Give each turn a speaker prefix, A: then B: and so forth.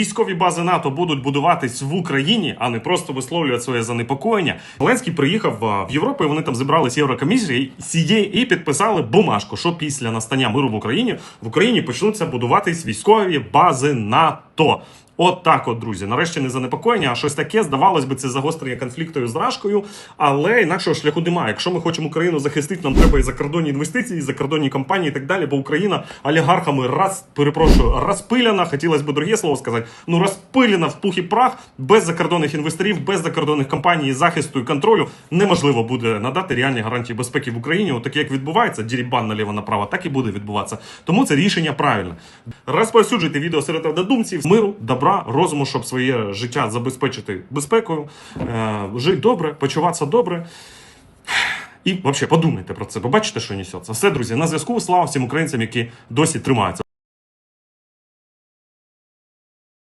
A: Військові бази НАТО будуть будуватись в Україні, а не просто висловлювати своє занепокоєння. Зеленський приїхав в Європу. і Вони там зібрались Єврокомісії і підписали бумажку, що після настання миру в Україні в Україні почнуться будуватись військові бази НАТО. От так, от, друзі, нарешті не занепокоєння, а щось таке. Здавалось би, це загострення конфлікту з Рашкою, але інакшого шляху немає. Якщо ми хочемо Україну захистити, нам треба і закордонні інвестиції, і закордонні компанії і так далі. Бо Україна олігархами раз перепрошую, розпиляна. Хотілося б друге слово сказати. Ну розпилена в пух і прах без закордонних інвесторів, без закордонних компаній, захисту і контролю неможливо буде надати реальні гарантії безпеки в Україні. Отаке, як відбувається, дірібан наліво направо, так і буде відбуватися. Тому це рішення правильне. Розповсюджуйте відео серед однодумців миру, добра, розуму, щоб своє життя забезпечити безпекою, е, жити добре, почуватися добре. І взагалі подумайте про це, побачите, що несеться. Все, друзі, на зв'язку. Слава всім українцям, які досі тримаються.